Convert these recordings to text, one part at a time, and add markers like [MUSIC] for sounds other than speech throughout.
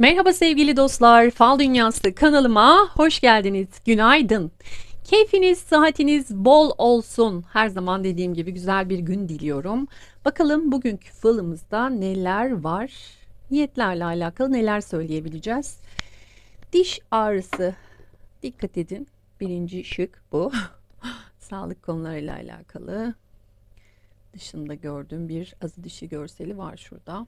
Merhaba sevgili dostlar, Fal Dünyası kanalıma hoş geldiniz. Günaydın. Keyfiniz, sıhhatiniz bol olsun. Her zaman dediğim gibi güzel bir gün diliyorum. Bakalım bugünkü falımızda neler var? Niyetlerle alakalı neler söyleyebileceğiz? Diş ağrısı. Dikkat edin. Birinci şık bu. [LAUGHS] Sağlık konularıyla alakalı. Dışında gördüğüm bir azı dişi görseli var şurada.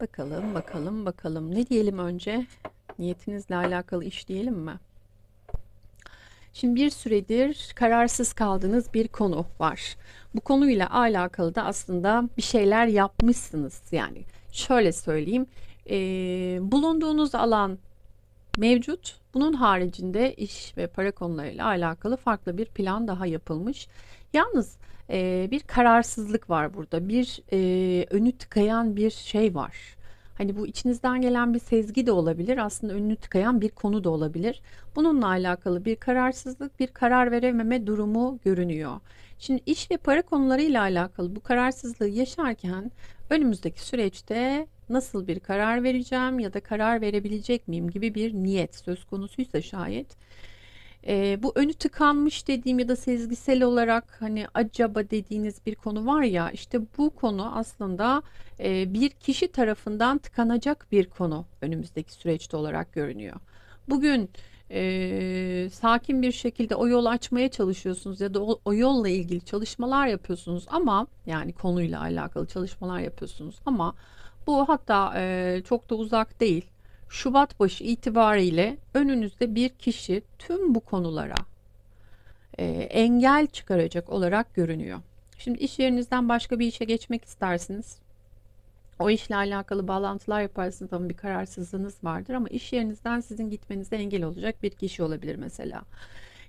Bakalım, bakalım, bakalım. Ne diyelim önce? Niyetinizle alakalı iş diyelim mi? Şimdi bir süredir kararsız kaldığınız bir konu var. Bu konuyla alakalı da aslında bir şeyler yapmışsınız. Yani şöyle söyleyeyim. E, bulunduğunuz alan mevcut. Bunun haricinde iş ve para konularıyla alakalı farklı bir plan daha yapılmış. Yalnız e, bir kararsızlık var burada. Bir e, önü tıkayan bir şey var. Hani bu içinizden gelen bir sezgi de olabilir. Aslında önünü tıkayan bir konu da olabilir. Bununla alakalı bir kararsızlık, bir karar verememe durumu görünüyor. Şimdi iş ve para konularıyla alakalı bu kararsızlığı yaşarken önümüzdeki süreçte nasıl bir karar vereceğim ya da karar verebilecek miyim gibi bir niyet söz konusuysa şayet e, bu önü tıkanmış dediğim ya da sezgisel olarak hani acaba dediğiniz bir konu var ya işte bu konu aslında e, bir kişi tarafından tıkanacak bir konu önümüzdeki süreçte olarak görünüyor. Bugün e, sakin bir şekilde o yolu açmaya çalışıyorsunuz ya da o, o yolla ilgili çalışmalar yapıyorsunuz ama yani konuyla alakalı çalışmalar yapıyorsunuz ama bu hatta e, çok da uzak değil Şubat başı itibariyle önünüzde bir kişi tüm bu konulara e, engel çıkaracak olarak görünüyor. Şimdi iş yerinizden başka bir işe geçmek istersiniz. O işle alakalı bağlantılar yaparsınız ama bir kararsızlığınız vardır ama iş yerinizden sizin gitmenize engel olacak bir kişi olabilir mesela.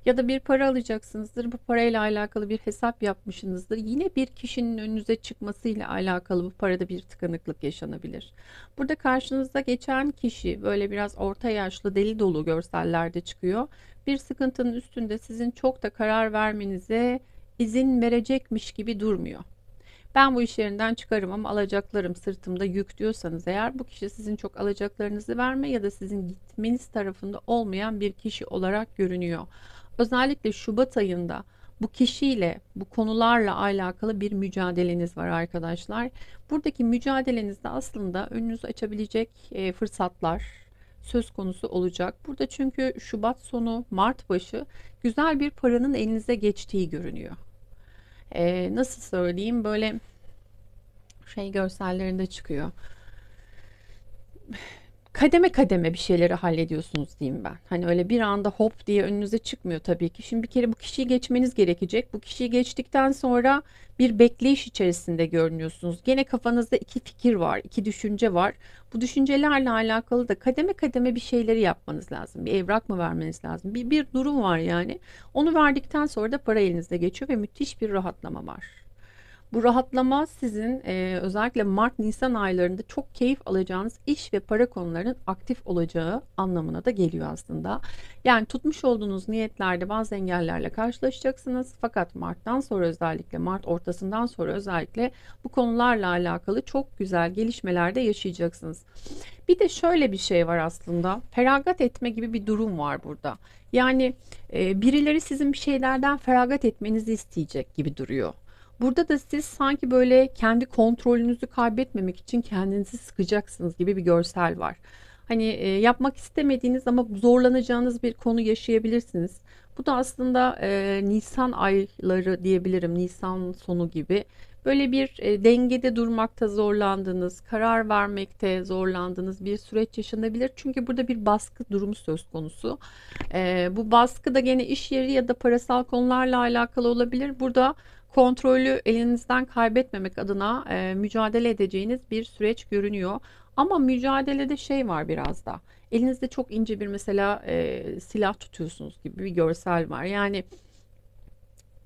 Ya da bir para alacaksınızdır. Bu parayla alakalı bir hesap yapmışsınızdır. Yine bir kişinin önünüze çıkmasıyla alakalı bu parada bir tıkanıklık yaşanabilir. Burada karşınızda geçen kişi böyle biraz orta yaşlı deli dolu görsellerde çıkıyor. Bir sıkıntının üstünde sizin çok da karar vermenize izin verecekmiş gibi durmuyor. Ben bu iş yerinden çıkarım ama alacaklarım sırtımda yük diyorsanız eğer bu kişi sizin çok alacaklarınızı verme ya da sizin gitmeniz tarafında olmayan bir kişi olarak görünüyor. Özellikle Şubat ayında bu kişiyle, bu konularla alakalı bir mücadeleniz var arkadaşlar. Buradaki mücadelenizde aslında önünüzü açabilecek e, fırsatlar söz konusu olacak. Burada çünkü Şubat sonu, Mart başı güzel bir paranın elinize geçtiği görünüyor. E, nasıl söyleyeyim böyle şey görsellerinde çıkıyor kademe kademe bir şeyleri hallediyorsunuz diyeyim ben. Hani öyle bir anda hop diye önünüze çıkmıyor tabii ki. Şimdi bir kere bu kişiyi geçmeniz gerekecek. Bu kişiyi geçtikten sonra bir bekleyiş içerisinde görünüyorsunuz. Gene kafanızda iki fikir var, iki düşünce var. Bu düşüncelerle alakalı da kademe kademe bir şeyleri yapmanız lazım. Bir evrak mı vermeniz lazım? Bir, bir durum var yani. Onu verdikten sonra da para elinizde geçiyor ve müthiş bir rahatlama var. Bu rahatlama sizin e, özellikle Mart-Nisan aylarında çok keyif alacağınız iş ve para konularının aktif olacağı anlamına da geliyor aslında. Yani tutmuş olduğunuz niyetlerde bazı engellerle karşılaşacaksınız. Fakat Mart'tan sonra özellikle Mart ortasından sonra özellikle bu konularla alakalı çok güzel gelişmelerde yaşayacaksınız. Bir de şöyle bir şey var aslında. Feragat etme gibi bir durum var burada. Yani e, birileri sizin bir şeylerden feragat etmenizi isteyecek gibi duruyor. Burada da siz sanki böyle kendi kontrolünüzü kaybetmemek için kendinizi sıkacaksınız gibi bir görsel var. Hani e, yapmak istemediğiniz ama zorlanacağınız bir konu yaşayabilirsiniz. Bu da aslında e, Nisan ayları diyebilirim. Nisan sonu gibi. Böyle bir e, dengede durmakta zorlandığınız, karar vermekte zorlandığınız bir süreç yaşanabilir. Çünkü burada bir baskı durumu söz konusu. Bu baskı da gene iş yeri ya da parasal konularla alakalı olabilir. Burada kontrolü elinizden kaybetmemek adına e, mücadele edeceğiniz bir süreç görünüyor. Ama mücadelede şey var biraz da. Elinizde çok ince bir mesela e, silah tutuyorsunuz gibi bir görsel var. Yani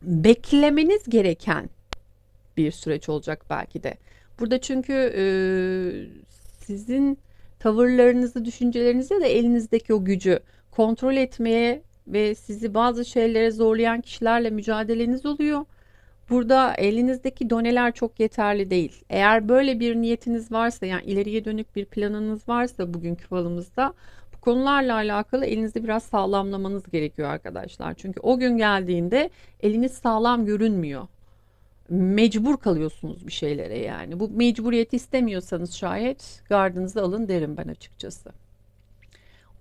beklemeniz gereken bir süreç olacak belki de. Burada çünkü e, sizin tavırlarınızı, düşüncelerinizi da elinizdeki o gücü kontrol etmeye ve sizi bazı şeylere zorlayan kişilerle mücadeleniz oluyor. Burada elinizdeki doneler çok yeterli değil. Eğer böyle bir niyetiniz varsa yani ileriye dönük bir planınız varsa bugünkü falımızda bu konularla alakalı elinizde biraz sağlamlamanız gerekiyor arkadaşlar. Çünkü o gün geldiğinde eliniz sağlam görünmüyor. Mecbur kalıyorsunuz bir şeylere yani. Bu mecburiyeti istemiyorsanız şayet gardınızı alın derim ben açıkçası.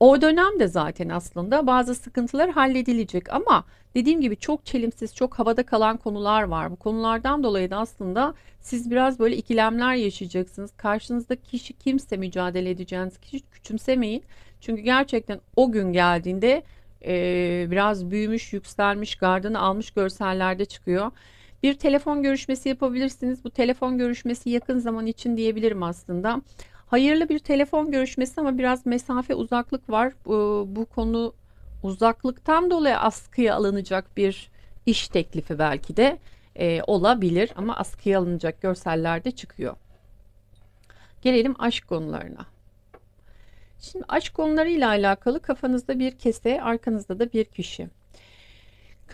O dönemde zaten aslında bazı sıkıntılar halledilecek ama dediğim gibi çok çelimsiz, çok havada kalan konular var. Bu konulardan dolayı da aslında siz biraz böyle ikilemler yaşayacaksınız. Karşınızdaki kişi kimse mücadele edeceğiniz kişi küçümsemeyin. Çünkü gerçekten o gün geldiğinde e, biraz büyümüş, yükselmiş, gardını almış görsellerde çıkıyor. Bir telefon görüşmesi yapabilirsiniz. Bu telefon görüşmesi yakın zaman için diyebilirim aslında. Hayırlı bir telefon görüşmesi ama biraz mesafe uzaklık var. Bu, bu konu uzaklıktan dolayı askıya alınacak bir iş teklifi belki de e, olabilir ama askıya alınacak görsellerde çıkıyor. Gelelim aşk konularına. Şimdi aşk konularıyla alakalı kafanızda bir kese, arkanızda da bir kişi.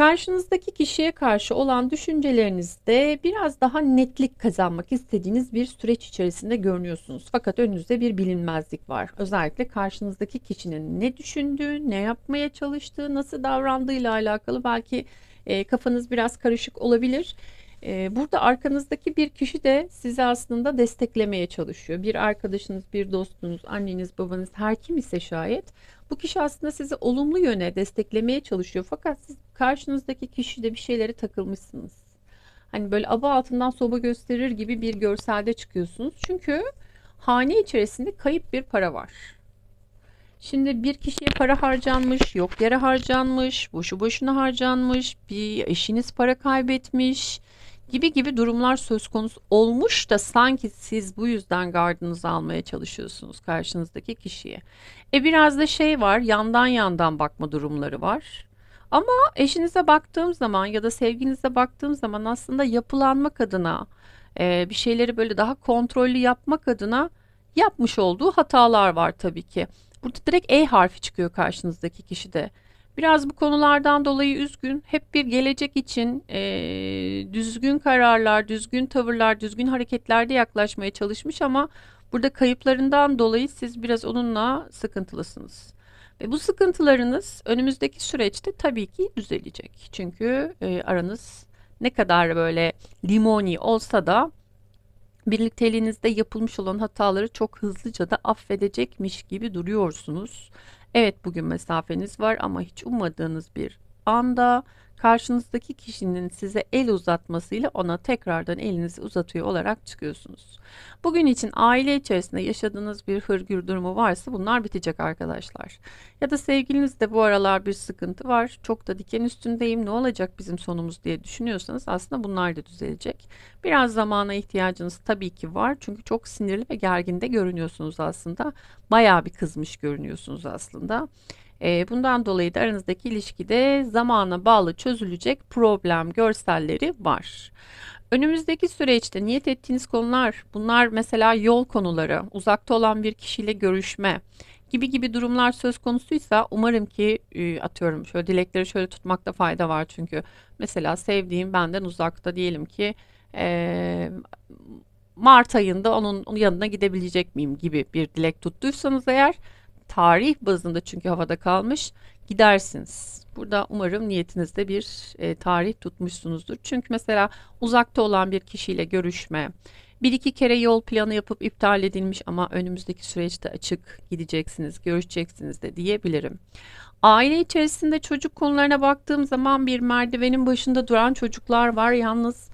Karşınızdaki kişiye karşı olan düşüncelerinizde biraz daha netlik kazanmak istediğiniz bir süreç içerisinde görünüyorsunuz. Fakat önünüzde bir bilinmezlik var. Özellikle karşınızdaki kişinin ne düşündüğü, ne yapmaya çalıştığı, nasıl davrandığıyla alakalı belki e, kafanız biraz karışık olabilir. E, burada arkanızdaki bir kişi de sizi aslında desteklemeye çalışıyor. Bir arkadaşınız, bir dostunuz, anneniz, babanız her kim ise şayet bu kişi aslında sizi olumlu yöne desteklemeye çalışıyor. Fakat siz karşınızdaki kişide bir şeylere takılmışsınız. Hani böyle aba altından soba gösterir gibi bir görselde çıkıyorsunuz. Çünkü hane içerisinde kayıp bir para var. Şimdi bir kişiye para harcanmış, yok yere harcanmış, boşu boşuna harcanmış, bir eşiniz para kaybetmiş gibi gibi durumlar söz konusu olmuş da sanki siz bu yüzden gardınızı almaya çalışıyorsunuz karşınızdaki kişiye. E biraz da şey var, yandan yandan bakma durumları var. Ama eşinize baktığım zaman ya da sevginize baktığım zaman aslında yapılanmak adına e, bir şeyleri böyle daha kontrollü yapmak adına yapmış olduğu hatalar var tabii ki. Burada direkt E harfi çıkıyor karşınızdaki kişide. Biraz bu konulardan dolayı üzgün. Hep bir gelecek için e, düzgün kararlar, düzgün tavırlar, düzgün hareketlerde yaklaşmaya çalışmış ama burada kayıplarından dolayı siz biraz onunla sıkıntılısınız. Ve bu sıkıntılarınız önümüzdeki süreçte tabii ki düzelecek. Çünkü e, aranız ne kadar böyle limoni olsa da birlikteliğinizde yapılmış olan hataları çok hızlıca da affedecekmiş gibi duruyorsunuz. Evet bugün mesafeniz var ama hiç ummadığınız bir anda karşınızdaki kişinin size el uzatmasıyla ona tekrardan elinizi uzatıyor olarak çıkıyorsunuz. Bugün için aile içerisinde yaşadığınız bir hırgür durumu varsa bunlar bitecek arkadaşlar. Ya da sevgilinizde bu aralar bir sıkıntı var. Çok da diken üstündeyim ne olacak bizim sonumuz diye düşünüyorsanız aslında bunlar da düzelecek. Biraz zamana ihtiyacınız tabii ki var. Çünkü çok sinirli ve gergin de görünüyorsunuz aslında. Bayağı bir kızmış görünüyorsunuz aslında. E, bundan dolayı da aranızdaki ilişkide zamana bağlı çözülecek problem görselleri var. Önümüzdeki süreçte niyet ettiğiniz konular bunlar mesela yol konuları, uzakta olan bir kişiyle görüşme gibi gibi durumlar söz konusuysa umarım ki e, atıyorum şöyle dilekleri şöyle tutmakta fayda var çünkü mesela sevdiğim benden uzakta diyelim ki e, Mart ayında onun yanına gidebilecek miyim gibi bir dilek tuttuysanız eğer tarih bazında çünkü havada kalmış gidersiniz. Burada umarım niyetinizde bir e, tarih tutmuşsunuzdur. Çünkü mesela uzakta olan bir kişiyle görüşme, bir iki kere yol planı yapıp iptal edilmiş ama önümüzdeki süreçte açık gideceksiniz, görüşeceksiniz de diyebilirim. Aile içerisinde çocuk konularına baktığım zaman bir merdivenin başında duran çocuklar var. Yalnız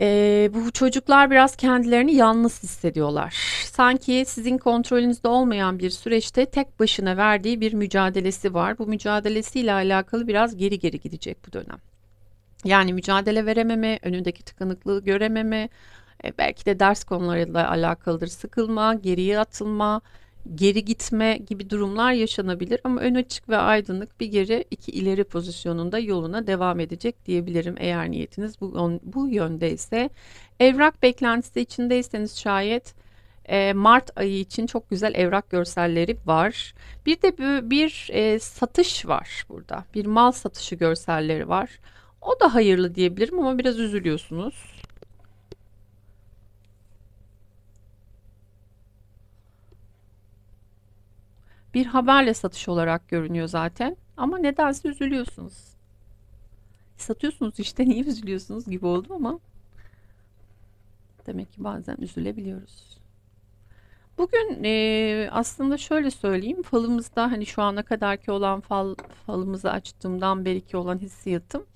e, bu çocuklar biraz kendilerini yalnız hissediyorlar. Sanki sizin kontrolünüzde olmayan bir süreçte tek başına verdiği bir mücadelesi var. Bu mücadelesiyle alakalı biraz geri geri gidecek bu dönem. Yani mücadele verememe, önündeki tıkanıklığı görememe, e, belki de ders konularıyla alakalıdır. Sıkılma, geriye atılma, geri gitme gibi durumlar yaşanabilir ama ön açık ve aydınlık bir geri iki ileri pozisyonunda yoluna devam edecek diyebilirim eğer niyetiniz bu, bu yöndeyse. Evrak beklentisi içindeyseniz şayet e, Mart ayı için çok güzel evrak görselleri var. Bir de bir, bir e, satış var burada. Bir mal satışı görselleri var. O da hayırlı diyebilirim ama biraz üzülüyorsunuz. Bir haberle satış olarak görünüyor zaten. Ama nedense üzülüyorsunuz. Satıyorsunuz işte [LAUGHS] niye üzülüyorsunuz gibi oldu ama demek ki bazen üzülebiliyoruz. Bugün e, aslında şöyle söyleyeyim falımızda hani şu ana kadarki olan fal falımızı açtığımdan beriki olan hissiyatım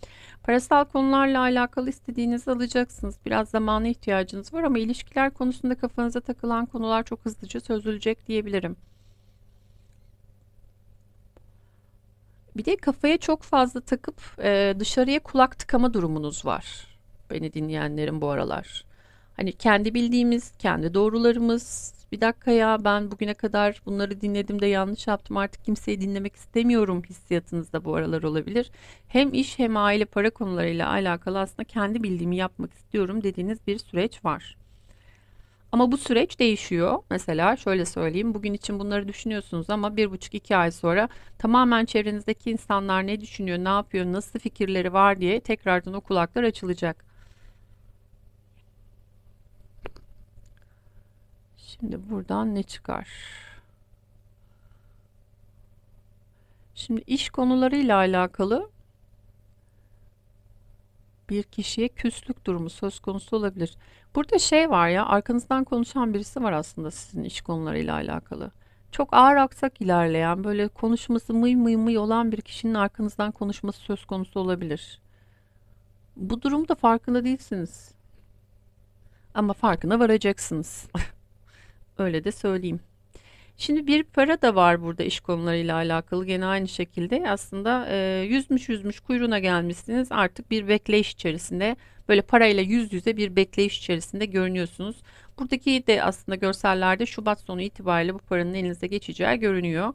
parasal konularla alakalı istediğinizi alacaksınız. Biraz zamana ihtiyacınız var ama ilişkiler konusunda kafanıza takılan konular çok hızlıca çözülecek diyebilirim. Bir de kafaya çok fazla takıp e, dışarıya kulak tıkama durumunuz var. Beni dinleyenlerin bu aralar. Hani kendi bildiğimiz, kendi doğrularımız. Bir dakika ya ben bugüne kadar bunları dinledim de yanlış yaptım artık kimseyi dinlemek istemiyorum hissiyatınızda bu aralar olabilir. Hem iş hem aile para konularıyla alakalı aslında kendi bildiğimi yapmak istiyorum dediğiniz bir süreç var. Ama bu süreç değişiyor. Mesela şöyle söyleyeyim. Bugün için bunları düşünüyorsunuz ama bir buçuk iki ay sonra tamamen çevrenizdeki insanlar ne düşünüyor, ne yapıyor, nasıl fikirleri var diye tekrardan o kulaklar açılacak. Şimdi buradan ne çıkar? Şimdi iş konularıyla alakalı bir kişiye küslük durumu söz konusu olabilir. Burada şey var ya arkanızdan konuşan birisi var aslında sizin iş konularıyla alakalı. Çok ağır aksak ilerleyen böyle konuşması mıy mıy mıy olan bir kişinin arkanızdan konuşması söz konusu olabilir. Bu durumda farkında değilsiniz. Ama farkına varacaksınız. [LAUGHS] Öyle de söyleyeyim. Şimdi bir para da var burada iş konularıyla alakalı. Gene aynı şekilde aslında e, yüzmüş yüzmüş kuyruğuna gelmişsiniz. Artık bir bekleyiş içerisinde böyle parayla yüz yüze bir bekleyiş içerisinde görünüyorsunuz. Buradaki de aslında görsellerde Şubat sonu itibariyle bu paranın elinize geçeceği görünüyor.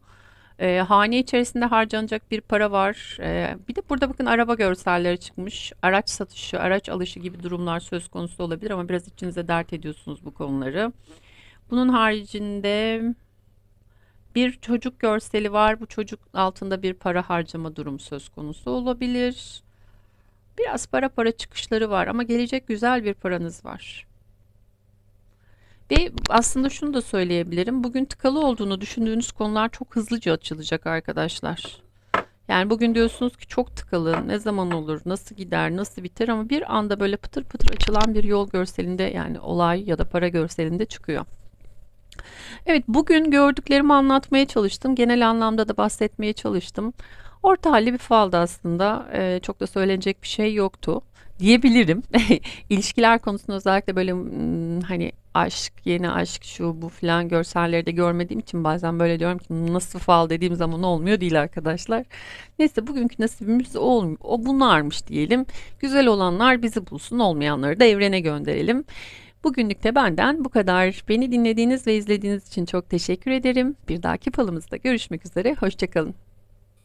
E, hane içerisinde harcanacak bir para var. E, bir de burada bakın araba görselleri çıkmış. Araç satışı, araç alışı gibi durumlar söz konusu olabilir ama biraz içinize dert ediyorsunuz bu konuları. Bunun haricinde bir çocuk görseli var. Bu çocuk altında bir para harcama durum söz konusu olabilir. Biraz para para çıkışları var ama gelecek güzel bir paranız var. Ve aslında şunu da söyleyebilirim. Bugün tıkalı olduğunu düşündüğünüz konular çok hızlıca açılacak arkadaşlar. Yani bugün diyorsunuz ki çok tıkalı, ne zaman olur, nasıl gider, nasıl biter ama bir anda böyle pıtır pıtır açılan bir yol görselinde yani olay ya da para görselinde çıkıyor. Evet bugün gördüklerimi anlatmaya çalıştım. Genel anlamda da bahsetmeye çalıştım. Orta halli bir faldı aslında. Ee, çok da söylenecek bir şey yoktu diyebilirim. [LAUGHS] İlişkiler konusunda özellikle böyle hmm, hani aşk, yeni aşk, şu bu filan görselleri de görmediğim için bazen böyle diyorum ki nasıl fal dediğim zaman olmuyor değil arkadaşlar. Neyse bugünkü nasibimiz olmuyor. O bunlarmış diyelim. Güzel olanlar bizi bulsun, olmayanları da evrene gönderelim. Bugünlük de benden bu kadar. Beni dinlediğiniz ve izlediğiniz için çok teşekkür ederim. Bir dahaki falımızda görüşmek üzere. Hoşçakalın.